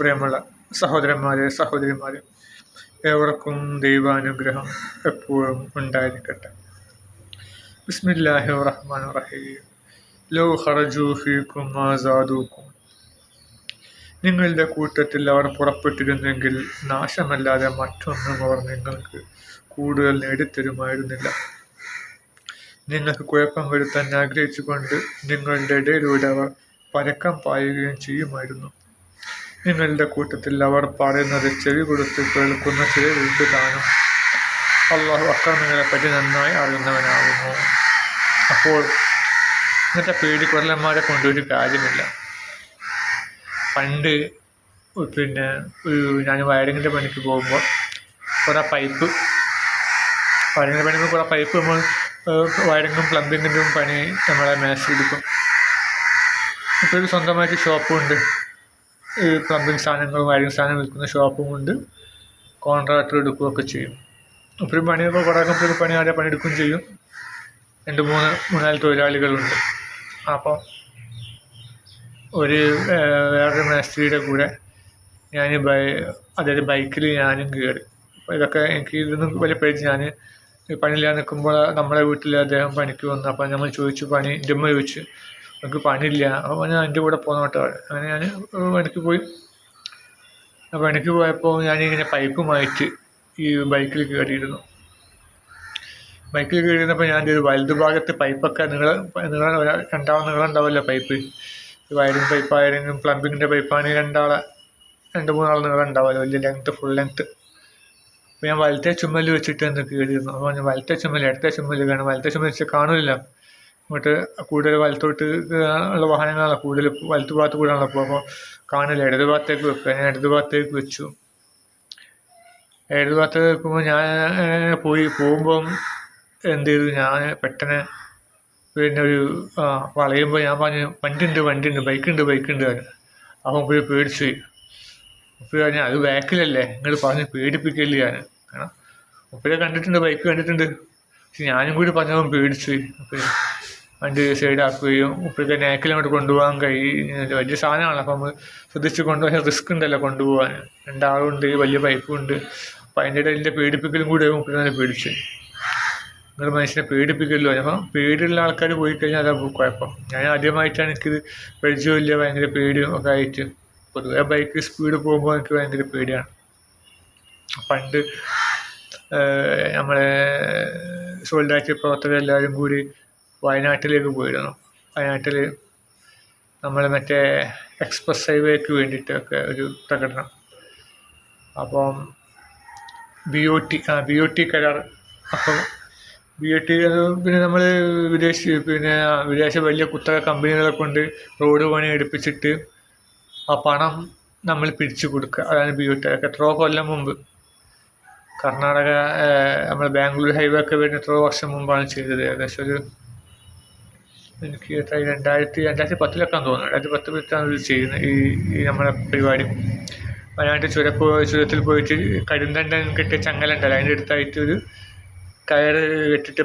പ്രിയമുള്ള സഹോദരന്മാരെ സഹോദരിമാരെ ഏവർക്കും ദൈവാനുഗ്രഹം എപ്പോഴും ഉണ്ടായിരിക്കട്ടെ. ബിസ്മില്ലാഹി റഹ്മാൻ റഹീം. ലോ ഖറജു ഫീക്കും മാസാദൂക്കും നിങ്ങളുടെ കൂട്ടത്തിൽ അവർ പുറപ്പെട്ടിരുന്നെങ്കിൽ നാശമല്ലാതെ മറ്റൊന്നും അവർ നിങ്ങൾക്ക് കൂടുതൽ നേടിത്തരുമായിരുന്നില്ല. നിങ്ങൾക്ക് കുഴപ്പം വരുത്താൻ ആഗ്രഹിച്ചുകൊണ്ട് നിങ്ങളുടെ ഇടയിലൂടെ അവർ പരക്കം പായുകയും ചെയ്യുമായിരുന്നു. നിങ്ങളുടെ കൂട്ടത്തിൽ അവർ പറയുന്നത് ചെവി കൊടുത്ത് കേൾക്കുന്ന ചില താനും. അള്ളാഹു അക്രമികളെ പറ്റി നന്നായി അറിയുന്നവനാകുന്നു. അപ്പോൾ ഇങ്ങനത്തെ പേടിക്കൊല്ലന്മാരെ കൊണ്ടൊരു കാര്യമില്ല. പണ്ട് പിന്നെ ഞാൻ വയറിങ്ങിന്റെ പണിക്ക് പോകുമ്പോൾ കുറേ പൈപ്പ് വയറിങ്ങിന്റെ പണിക്ക് കുറേ പൈപ്പ് നമ്മൾ വയറിങ്ങും പ്ലംബിങ്ങിന്റെയും പണി നമ്മളെ മേശെടുക്കും ഇപ്പോൾ ഒരു സ്വന്തമായിട്ട് ഷോപ്പുണ്ട്. ഈ പ്ലംബിങ് സാധനങ്ങളും വയറിങ് സാധനം വിൽക്കുന്ന ഷോപ്പും കൊണ്ട് കോൺട്രാക്ടർ എടുക്കുകയൊക്കെ ചെയ്യും. ഒപ്പം പണിയൊക്കെ ഇപ്പോൾ പണി ആരെ പണിയെടുക്കുകയും ചെയ്യും. രണ്ട് മൂന്ന് മൂന്നാൽ തൊഴിലാളികളുണ്ട്. അപ്പോൾ ഒരു വേറൊരു മേസ്ത്രിയുടെ കൂടെ ഞാൻ ബൈ അതായത് ബൈക്കിൽ ഞാനും കയറി അപ്പോൾ ഇതൊക്കെ എനിക്ക് ഇതൊന്നും വലിയ പേടിച്ച് ഞാൻ പണിയില്ലാതെ നിൽക്കുമ്പോൾ നമ്മുടെ വീട്ടിൽ അദ്ദേഹം പണിക്ക് വന്നു. അപ്പോൾ നമ്മൾ ചോദിച്ചു പണി എന്റെ ചോദിച്ചു എനിക്ക് പണിയില്ല. അപ്പോൾ ഞാൻ എന്റെ കൂടെ പോന്നോട്ടോ അങ്ങനെ ഞാൻ പണിക്ക് പോയി. പണിക്ക് പോയപ്പോൾ ഞാനിങ്ങനെ പൈപ്പുമായിട്ട് ഈ ബൈക്കിൽ കയറിയിരുന്നു. ബൈക്കിൽ കയറിയിരുന്നപ്പോൾ ഞാൻ ഒരു വലതു ഭാഗത്ത് പൈപ്പൊക്കെ നിങ്ങൾ നിങ്ങൾ രണ്ടാമത് നീളുണ്ടാവുമല്ലോ പൈപ്പ്. വയറിംഗ് പൈപ്പ് വയറിങ്ങും പ്ലംബിങ്ങിന്റെ പൈപ്പാണെങ്കിൽ രണ്ടാളെ രണ്ട് മൂന്നാൾ നീളം വലിയ ലെങ്ത്ത് ഫുൾ ലെങ്ത്ത് അപ്പോൾ ഞാൻ വലത്തെ ചുമൽ വെച്ചിട്ട് എന്ന് കയറിയിരുന്നു. അപ്പോൾ ഞാൻ വലത്തെ ചുമൽ ഇടത്തെ ചുമൽ കാണും വലത്തെ ചുമൽ വെച്ച് കാണില്ല ഇങ്ങോട്ട് കൂടുതൽ വലത്തോട്ട് ഉള്ള വാഹനങ്ങളാണ് കൂടുതൽ വലത്ത് ഭാഗത്ത് കൂടെയാണല്ലോ അപ്പോൾ അപ്പോൾ കാണില്ല ഇടത് ഭാഗത്തേക്ക് വെക്കുക ഞാൻ ഇടത് ഭാഗത്തേക്ക് വെച്ചു. ഇടത് ഭാഗത്ത് വെക്കുമ്പോൾ ഞാൻ പോയി പോകുമ്പം എന്ത് ചെയ്തു? ഞാൻ പെട്ടെന്ന് പിന്നെ ഒരു വളയുമ്പോൾ ഞാൻ പറഞ്ഞു വണ്ടി ഉണ്ട് വണ്ടി ഉണ്ട് ബൈക്ക് ഉണ്ട് ബൈക്ക് ഉണ്ട് പറഞ്ഞു. അപ്പം പോയി പേടിച്ചു അപ്പോൾ പറഞ്ഞു അത് ബാക്കിലല്ലേ? നിങ്ങൾ പറഞ്ഞ് പേടിപ്പിക്കില്ല? ഞാൻ കാരണം ഉപ്പരെ കണ്ടിട്ടുണ്ട് ബൈക്ക് കണ്ടിട്ടുണ്ട്. പക്ഷെ ഞാനും കൂടി പറഞ്ഞവൻ പേടിച്ചു അപ്പോൾ വണ്ടി സൈഡാക്കുകയും ഇപ്പോഴത്തെ നേക്കിൽ അങ്ങോട്ട് കൊണ്ടുപോകാൻ കഴിയും വലിയ സാധനമാണ് അപ്പം നമ്മൾ ശ്രദ്ധിച്ച് കൊണ്ടുപോകാൻ റിസ്ക് ഉണ്ടല്ലോ കൊണ്ടുപോകാൻ. രണ്ടാളുണ്ട് വലിയ പൈപ്പും ഉണ്ട്. അപ്പം അതിന്റെ എന്റെ പേടിപ്പിക്കലും കൂടെ ഉപ്പഴെ പേടിച്ച്. നിങ്ങൾ മനുഷ്യനെ പേടിപ്പിക്കല്ലോ. അപ്പം പേടിയുള്ള ആൾക്കാർ പോയി കഴിഞ്ഞാൽ അതാ കുഴപ്പം. ഞാൻ ആദ്യമായിട്ടാണ് എനിക്കിത് പരിചയമില്ല. ഭയങ്കര പേടിയും ഒക്കെ ആയിട്ട്. പൊതുവെ ബൈക്ക് സ്പീഡ് പോകുമ്പോൾ എനിക്ക് ഭയങ്കര പേടിയാണ്. പണ്ട് നമ്മളെ സോൾഡാറ്റ് പ്രവർത്തകരെല്ലാവരും കൂടി വയനാട്ടിലേക്ക് പോയിരുന്നു. വയനാട്ടിൽ നമ്മൾ മറ്റേ എക്സ്പ്രസ് ഹൈവേക്ക് വേണ്ടിയിട്ടൊക്കെ ഒരു പ്രകടനം. അപ്പം ബി ഒ ടി ആ ബി ഒ ടി കരാർ. അപ്പം ബി ഒ ടി പിന്നെ നമ്മൾ വിദേശ പിന്നെ വിദേശ വലിയ കുത്തക കമ്പനികളെ കൊണ്ട് റോഡ് പണി എടുപ്പിച്ചിട്ട് ആ പണം നമ്മൾ പിരിച്ചു കൊടുക്കുക. അതാണ് ബി ഒ ടി എത്രയോ കൊല്ലം മുമ്പ്. കർണാടക നമ്മൾ ബാംഗ്ലൂർ ഹൈവേ ഒക്കെ വരുന്ന എത്രയോ വർഷം മുമ്പാണ് ചെയ്തത്. ഏകദേശം ഒരു എനിക്ക് എത്ര രണ്ടായിരത്തി രണ്ടായിരത്തി പത്തിലൊക്കെയാണെന്ന് തോന്നുന്നു. രണ്ടായിരത്തി പത്ത് പത്താണ് ഇത് ചെയ്യുന്നത് ഈ ഈ നമ്മുടെ പരിപാടി. വയനാട്ടിൽ ചുരപ്പോ ചുരത്തിൽ പോയിട്ട് കരിന്തണ്ടൻ കെട്ടിയ ചങ്ങലുണ്ടല്ലോ അതിന്റെ അടുത്തായിട്ട് ഒരു കയറ് കെട്ടിട്ട്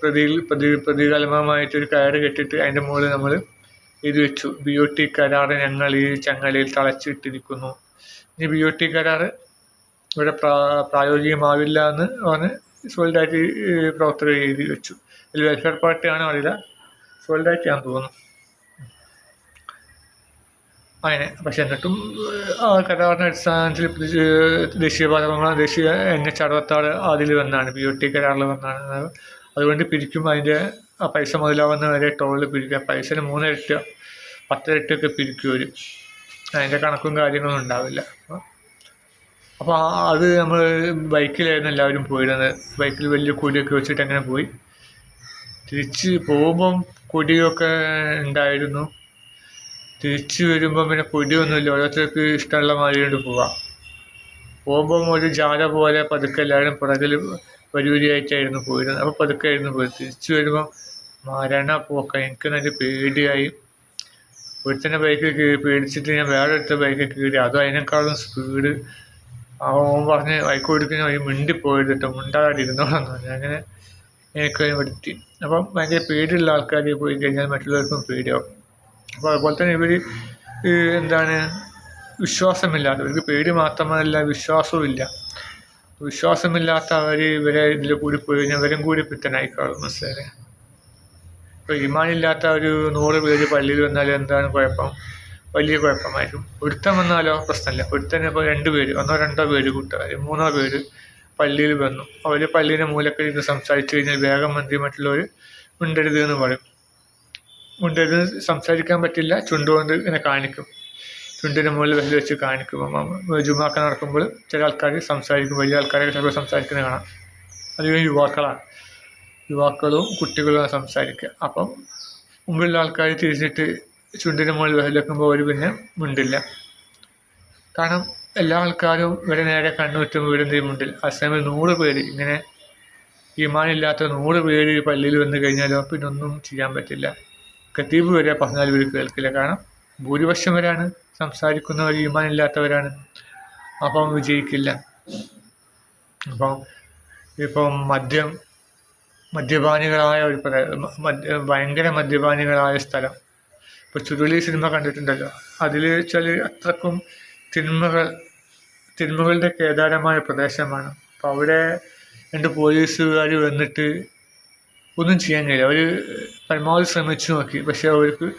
പ്രതി പ്രതി പ്രതികലമായിട്ട് ഒരു കയറ് കെട്ടിട്ട് അതിന്റെ മുകളിൽ നമ്മൾ ഇത് വെച്ചു. ബി ഒ ടി കരാർ ഞങ്ങൾ ഈ ചങ്ങലയിൽ തളച്ചിട്ടിരിക്കുന്നു. ഇനി ബി ഒ ടി കരാർ ഇവിടെ പ്രാ പ്രായോഗികമാവില്ല എന്ന് പറഞ്ഞ് സോളിഡായിട്ട് പ്രവർത്തകർ എഴുതി വെച്ചു. ഇതിൽ വെൽഫെയർ പാർട്ടിയാണോ അറിയില്ല. ആണെന്ന് തോന്നുന്നു. അങ്ങനെ പക്ഷെ എന്നിട്ടും കരാറിന്റെ അടിസ്ഥാനത്തിൽ ദേശീയ ദേശീയപാത ദേശീയ എൻ എച്ച് അറുപത്താറ് അതിൽ വന്നാണ് ബി ഒ ടി കരാറിൽ വന്നാണ്. അതുകൊണ്ട് പിരിക്കും അതിന്റെ ആ പൈസ മുതലാവുന്ന വരെ ടോളിൽ പിരിക്കുക പൈസയിൽ മൂന്നിരട്ടി പത്തിരട്ടിയൊക്കെ പിരിക്കും ഒരു അതിന്റെ കണക്കും കാര്യങ്ങളും ഉണ്ടാവില്ല. അപ്പോൾ അത് നമ്മൾ ബൈക്കിലായിരുന്നു എല്ലാവരും പോയിരുന്നത്. ബൈക്കിൽ വലിയ കൂലിയൊക്കെ വെച്ചിട്ട് അങ്ങനെ പോയി. തിരിച്ച് പോകുമ്പം കൊടിയൊക്കെ ഉണ്ടായിരുന്നു. തിരിച്ച് വരുമ്പം പിന്നെ കൊടിയൊന്നുമില്ല. ഓരോരുത്തർക്ക് ഇഷ്ടമുള്ള മാതിരി കൊണ്ട് പോവാം. പോകുമ്പം ഒരു ജാല പോലെ പതുക്കെ എല്ലാവരും പുറകിൽ വരിവരിയായിട്ടായിരുന്നു പോയിരുന്നത്. അപ്പോൾ പതുക്കെ ആയിരുന്നു പോയത്. തിരിച്ച് വരുമ്പം മരണ പോക്ക. എനിക്ക് നല്ല പേടിയായി. ഒരുത്തന്നെ ബൈക്ക് കീറി പേടിച്ചിട്ട് ഞാൻ വേറെ അടുത്ത ബൈക്ക് കീറി അതും അതിനേക്കാളും സ്പീഡ് അവൻ പറഞ്ഞ് ബൈക്ക് ഓടിക്കുന്ന വഴി മിണ്ടിപ്പോയത് കേട്ടോ മിണ്ടാതെ ഇരുന്നോളാം പറഞ്ഞു. അങ്ങനെ എനിക്ക് വരുത്തി അപ്പം ഭയങ്കര പേടിയുള്ള ആൾക്കാർ പോയി കഴിഞ്ഞാൽ മറ്റുള്ളവർക്കും പേടിയാവും. അപ്പോൾ അതുപോലെ തന്നെ ഇവർ എന്താണ് വിശ്വാസമില്ലാത്ത ഇവർക്ക് പേടി മാത്രമല്ല വിശ്വാസവും ഇല്ല. വിശ്വാസമില്ലാത്ത അവർ ഇവരെ ഇതിൽ കൂടി പോയി കഴിഞ്ഞാൽ ഇവരും കൂടി പിത്തനായിക്കാളും മനസ്സിലായി ഇപ്പോൾ ഇമാനില്ലാത്ത ഒരു നൂറ് പേര് പള്ളിയിൽ വന്നാൽ എന്താണ് കുഴപ്പം? വലിയ കുഴപ്പമായിരിക്കും. ഒരുത്തം വന്നാലോ പ്രശ്നമില്ല. ഒരുത്തന്നെ ഇപ്പോൾ രണ്ട് പേര് ഒന്നോ രണ്ടോ പേര് കൂട്ടുകാർ മൂന്നോ പേര് പള്ളിയിൽ വന്നു. അവർ പള്ളിയുടെ മൂലക്കൽ ഇരുന്ന് സംസാരിച്ചു കഴിഞ്ഞാൽ വേഗം മന്ത്രി മറ്റുള്ളവർ മിണ്ടരുത് എന്ന് പറയും. മിണ്ടരുത് സംസാരിക്കാൻ പറ്റില്ല. ചുണ്ടുകൊണ്ട് ഇങ്ങനെ കാണിക്കും. ചുണ്ടിന്റെ മുകളിൽ വെച്ച് വെച്ച് കാണിക്കും. ജുമാക്ക നടക്കുമ്പോൾ ചില ആൾക്കാർ സംസാരിക്കും. വലിയ ആൾക്കാരൊക്കെ ചിലപ്പോൾ സംസാരിക്കുന്നത് കാണാം. അതുകഴിഞ്ഞ് യുവാക്കളാണ്. യുവാക്കളും കുട്ടികളും സംസാരിക്കുക. അപ്പം മുമ്പിലുള്ള ആൾക്കാർ തിരിച്ചിട്ട് ചുണ്ടിന്റെ മുകളിൽ വിരൽ വെക്കുമ്പോൾ അവർ പിന്നെ മുണ്ടില്ല. കാരണം എല്ലാ ആൾക്കാരും ഇവിടെ നേരെ കണ്ണുറ്റും മുണ്ടിൽ ആ സമയം നൂറ് പേര്. ഇങ്ങനെ ഈമാനില്ലാത്ത നൂറ് പേര് പള്ളിയിൽ വന്നു കഴിഞ്ഞാലോ പിന്നെ ഒന്നും ചെയ്യാൻ പറ്റില്ല. ഖത്തീബ് വരെ പറഞ്ഞാൽ ഇവർ കേൾക്കില്ല. കാരണം ഭൂരിപക്ഷം വരാണ് സംസാരിക്കുന്നവർ ഈമാനില്ലാത്തവരാണ് അപ്പം വിജയിക്കില്ല. അപ്പം ഇപ്പം മദ്യം മദ്യപാനികളായ ഒരു മദ്യ ഭയങ്കര മദ്യപാനികളായ സ്ഥലം. ഇപ്പോൾ ചുരുളി സിനിമ കണ്ടിട്ടുണ്ടല്ലോ. അതിൽ വെച്ചാൽ അത്രക്കും തിന്മകൾ തിന്മകളുടെ കേദാരമായ പ്രദേശമാണ്. അപ്പം അവിടെ രണ്ട് പോലീസുകാർ വന്നിട്ട് ഒന്നും ചെയ്യാൻ കഴിയില്ല. അവർ പരമാവധി ശ്രമിച്ചു നോക്കി. പക്ഷേ അവർക്ക്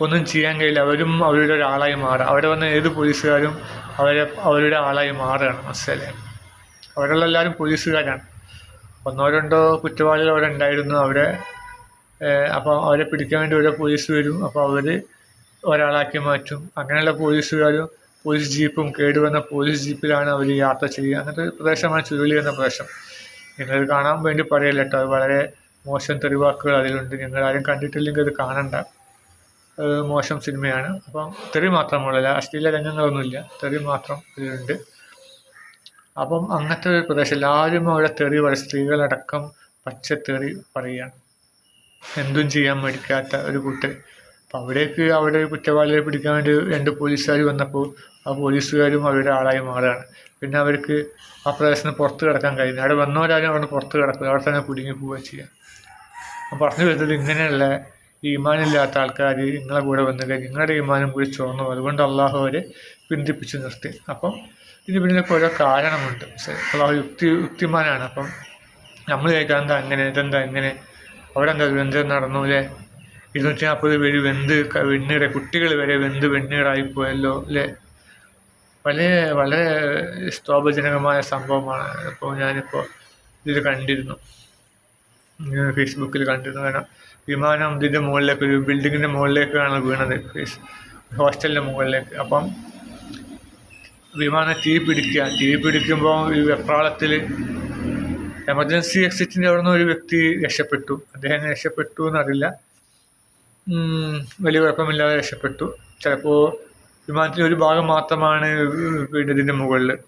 ഒന്നും ചെയ്യാൻ കഴിയില്ല. അവരും അവരുടെ ഒരാളായി മാറുക അവിടെ വന്ന ഏത് പോലീസുകാരും അവരെ അവരുടെ ആളായി മാറുകയാണ് മനസ്സിലെ അവിടെയുള്ള എല്ലാവരും പോലീസുകാരാണ്. ഒന്നോ രണ്ടോ കുറ്റവാളികൾ അവിടെ ഉണ്ടായിരുന്നു. അവിടെ അപ്പോൾ അവരെ പിടിക്കാൻ വേണ്ടി ഓരോ പോലീസ് വരും. അപ്പോൾ അവർ ഒരാളാക്കി മാറ്റും. അങ്ങനെയുള്ള പോലീസുകാരും പോലീസ് ജീപ്പും കേടുവന്ന പോലീസ് ജീപ്പിലാണ് അവർ യാത്ര ചെയ്യുക. അങ്ങനത്തെ പ്രദേശമാണ് ചുരുളി എന്ന പ്രദേശം. നിങ്ങൾ കാണാൻ വേണ്ടി പറയല്ല കേട്ടോ. വളരെ മോശം തെറിവാക്കുകൾ അതിലുണ്ട്. നിങ്ങൾ ആരും കണ്ടിട്ടില്ലെങ്കിൽ അത് കാണണ്ട. മോശം സിനിമയാണ്. അപ്പം തെറി മാത്രമുള്ളല്ല അശ്ലീല രംഗങ്ങളൊന്നുമില്ല. തെറി മാത്രം ഇതിലുണ്ട്. അപ്പം അങ്ങനത്തെ ഒരു പ്രദേശം. എല്ലാവരും അവിടെ തെറി പറയും. സ്ത്രീകളടക്കം പച്ചത്തെറി പറയുകയാണ്. എന്തും ചെയ്യാൻ മടിക്കാത്ത ഒരു കൂട്ടർ അപ്പം അവിടേക്ക് അവിടെ കുറ്റവാളിയെ പിടിക്കാൻ വേണ്ടി രണ്ട് പോലീസുകാർ വന്നപ്പോൾ ആ പോലീസുകാരും അവരുടെ ആളായി മാറുകയാണ് പിന്നെ അവർക്ക് ആ പ്രദേശത്തിന് പുറത്ത് കിടക്കാൻ കഴിയുന്നു അവിടെ വന്നവരാരും അവിടെ പുറത്ത് കിടക്കുക അവിടെ തന്നെ കുടുങ്ങി പോവുക ചെയ്യുക അപ്പം പറഞ്ഞു വരുന്നത് ഇങ്ങനെയുള്ള ഈമാനില്ലാത്ത ആൾക്കാർ നിങ്ങളെ കൂടെ വന്നു കഴിഞ്ഞാൽ നിങ്ങളുടെ ഈമാനും കൂടി ചോർന്നു അതുകൊണ്ട് അള്ളാഹു അവരെ പിന്തിപ്പിച്ച് നിർത്തി. അപ്പം ഇതിന് പിന്നിലൊക്കെ ഓരോ കാരണമുണ്ട്. പക്ഷേ അള്ളാഹു യുക്തി യുക്തിമാനാണ്. അപ്പം നമ്മൾ കേൾക്കാൻ എന്താ അങ്ങനെ ഇതെന്താ ഇങ്ങനെ? അവിടെ എന്താ ദുരന്തം നടന്നു അല്ലേ? ഇരുന്നൂറ്റി നാൽപ്പത് പേര് വെന്ത് വെണ്ണീടെ കുട്ടികൾ വരെ വെന്ത് വെണ്ണീടായി പോയല്ലോ അല്ലേ? വളരെ വളരെ സ്തോഭജനകമായ സംഭവമാണ്. ഇപ്പോൾ ഞാനിപ്പോൾ ഇതിൽ കണ്ടിരുന്നു. ഫേസ്ബുക്കിൽ കണ്ടിരുന്നു. കാരണം വിമാനം ഇതിന്റെ മുകളിലേക്ക് ഒരു ബിൽഡിങ്ങിന്റെ മുകളിലേക്കാണ് വീണത്. ഫേസ് ഹോസ്റ്റലിന്റെ മുകളിലേക്ക്. അപ്പം വിമാനം തീ പിടിക്കുക തീ പിടിക്കുമ്പോൾ ഈ വെപ്രാളത്തിൽ എമർജൻസി എക്സിറ്റിന്റെ അവിടെ നിന്ന് ഒരു വ്യക്തി രക്ഷപ്പെട്ടു. അദ്ദേഹം രക്ഷപ്പെട്ടു എന്നറിയില്ല. വലിയ കുഴപ്പമില്ലാതെ രക്ഷപ്പെട്ടു. ചിലപ്പോൾ വിമാനത്തിന്റെ ഒരു ഭാഗം മാത്രമാണ് ഇതിന്റെ മുകളിൽ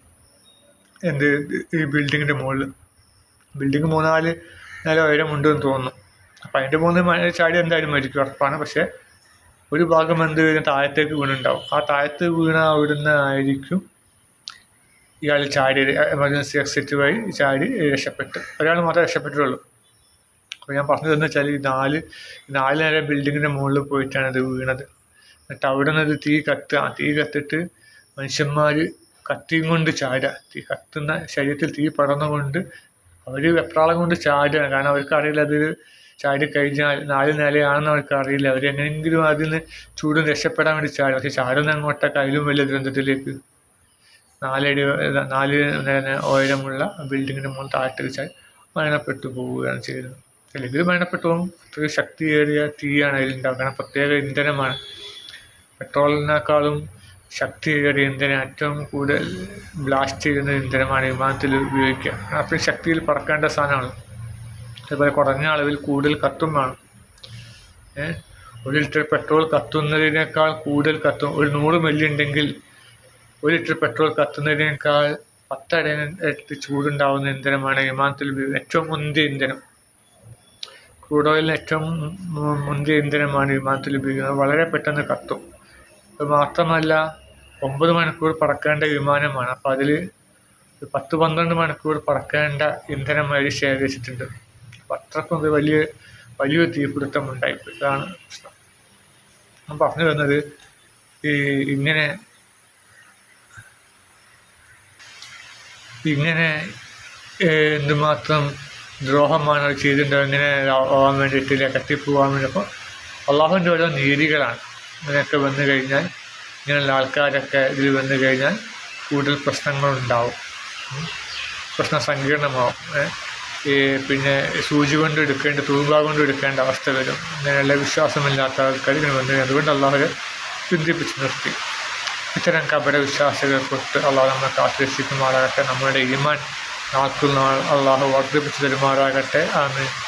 എന്ത് ഈ ബിൽഡിങ്ങിന്റെ മുകളിൽ ബിൽഡിങ് മൂന്നാൽ നില ഉയരമുണ്ടെന്ന് തോന്നുന്നു. അപ്പം അതിന്റെ മൂന്ന് ചാടി എന്തായാലും മരിക്കും ഉറപ്പാണ്. പക്ഷേ ഒരു ഭാഗം എന്ത് താഴത്തേക്ക് വീണുണ്ടാവും. ആ താഴത്ത് വീണ അവിടുന്ന് ആയിരിക്കും ഇയാൾ ചാടി എമർജൻസി എക്സിറ്റ് വഴി ചാടി രക്ഷപ്പെട്ട്. ഒരാൾ മാത്രമേ രക്ഷപ്പെട്ടിട്ടുള്ളൂ. അപ്പോൾ ഞാൻ പറഞ്ഞതെന്ന് വെച്ചാൽ ഈ നാല് നാല് നില ബിൽഡിങ്ങിന്റെ മുകളിൽ പോയിട്ടാണ് ഇത് വീണത്. എന്നിട്ട് അവിടെ നിന്ന് തീ കത്തുക. തീ കത്തിട്ട് മനുഷ്യന്മാർ കത്തിയും കൊണ്ട് ചാടുക. തീ കത്തുന്ന ശരീരത്തിൽ തീ പടർന്നുകൊണ്ട് അവർ വെപ്രാളം കൊണ്ട് ചാടുകയാണ് കാരണം അവർക്ക് അറിയില്ല അത് ചാടി കഴിഞ്ഞാൽ നാല് നിലയാണെന്ന് അവർക്ക് അറിയില്ല. അവർ എങ്ങനെയെങ്കിലും അതിൽ നിന്ന് ചൂടും രക്ഷപ്പെടാൻ വേണ്ടി ചാടും. പക്ഷെ ചാടുന്ന അങ്ങോട്ടൊക്കെ അതിലും വലിയ ദുരന്തത്തിലേക്ക് നാലടി നാല് നില ഉയരമുള്ള ബിൽഡിങ്ങിന് മുകളിൽ താഴ്ത്തി ചാടി മരണപ്പെട്ടു പോവുകയാണ് ചെയ്യുന്നത്. അല്ലെങ്കിൽ മരണപ്പെട്ടു പോകും. അത്രയും ശക്തിയേറിയ തീയാണ് അതിലുണ്ടാവുക. കാരണം പ്രത്യേക ഇന്ധനമാണ്. പെട്രോളിനേക്കാളും ശക്തിയേറിയ ഇന്ധനം ഏറ്റവും കൂടുതൽ ബ്ലാസ്റ്റ് ചെയ്യുന്ന ഇന്ധനമാണ് വിമാനത്തിൽ ഉപയോഗിക്കുക. അത്രയും ശക്തിയിൽ പറക്കേണ്ട സാധനമാണ്. അതുപോലെ കുറഞ്ഞ അളവിൽ കൂടുതൽ കത്തും വേണം. ഒരു ലിറ്റർ പെട്രോൾ കത്തുന്നതിനേക്കാൾ കൂടുതൽ കത്തും. ഒരു നൂറ് മില്ലി ഉണ്ടെങ്കിൽ ഒരു ലിറ്റർ പെട്രോൾ കത്തുന്നതിനേക്കാൾ പത്തര ഇരട്ടി ചൂടുണ്ടാവുന്ന ഇന്ധനമാണ് വിമാനത്തിൽ ഏറ്റവും മുന്തിയ ഇന്ധനം. ക്രൂഡ് ഓയിലിന് ഏറ്റവും മുന്തിയ ഇന്ധനമാണ് വിമാനത്തിൽ ഉപയോഗിക്കുന്നത്. വളരെ പെട്ടെന്ന് കത്തും. അത് മാത്രമല്ല ഒമ്പത് മണിക്കൂർ പറക്കേണ്ട വിമാനമാണ്. അപ്പോൾ അതിൽ പത്ത് പന്ത്രണ്ട് മണിക്കൂർ പറക്കേണ്ട ഇന്ധനം അവർ ശേഖരിച്ചിട്ടുണ്ട് അപ്പം അത്രക്കും ഒരു വലിയ വലിയൊരു തീപിടുത്തമുണ്ടായി ഇതാണ് പ്രശ്നം. ഞാൻ പറഞ്ഞു വരുന്നത് ഈ ഇങ്ങനെ ഇങ്ങനെ എന്തുമാത്രം ദ്രോഹമാണ് അവർ ചെയ്തിട്ടുണ്ടോ ഇങ്ങനെ ആവാൻ വേണ്ടിയിട്ട് കത്തിപ്പോവാൻ വേണ്ടി. അപ്പോൾ അള്ളാഹുവിന്റെ ഓരോ നീതികളാണ്. ഇങ്ങനെയൊക്കെ വന്നു കഴിഞ്ഞാൽ ഇങ്ങനെയുള്ള ആൾക്കാരൊക്കെ ഇതിൽ വന്നു കഴിഞ്ഞാൽ കൂടുതൽ പ്രശ്നങ്ങളുണ്ടാവും. പ്രശ്ന സങ്കീർണമാവും. ഈ പിന്നെ സൂചി കൊണ്ട് എടുക്കേണ്ട തൂമ്പ കൊണ്ട് എടുക്കേണ്ട അവസ്ഥ വരും. ഇങ്ങനെയുള്ള വിശ്വാസമില്ലാത്ത ആൾക്കാർ ഇങ്ങനെ വന്നു കഴിഞ്ഞാൽ അതുകൊണ്ട് അള്ളാഹു ചിന്തിപ്പിച്ച് നിർത്തി. ഇത്തരം കപട വിശ്വാസികളെ തൊട്ട് അള്ളാഹു നമ്മെ കാത്തുരക്ഷിക്കുമാറാകട്ടെ. നമ്മുടെ ഇമാൻ നാൾക്കുന്നാൾ അള്ളാഹു വർദ്ധിപ്പിച്ച് തരുമാറാകട്ടെ. ആമീൻ.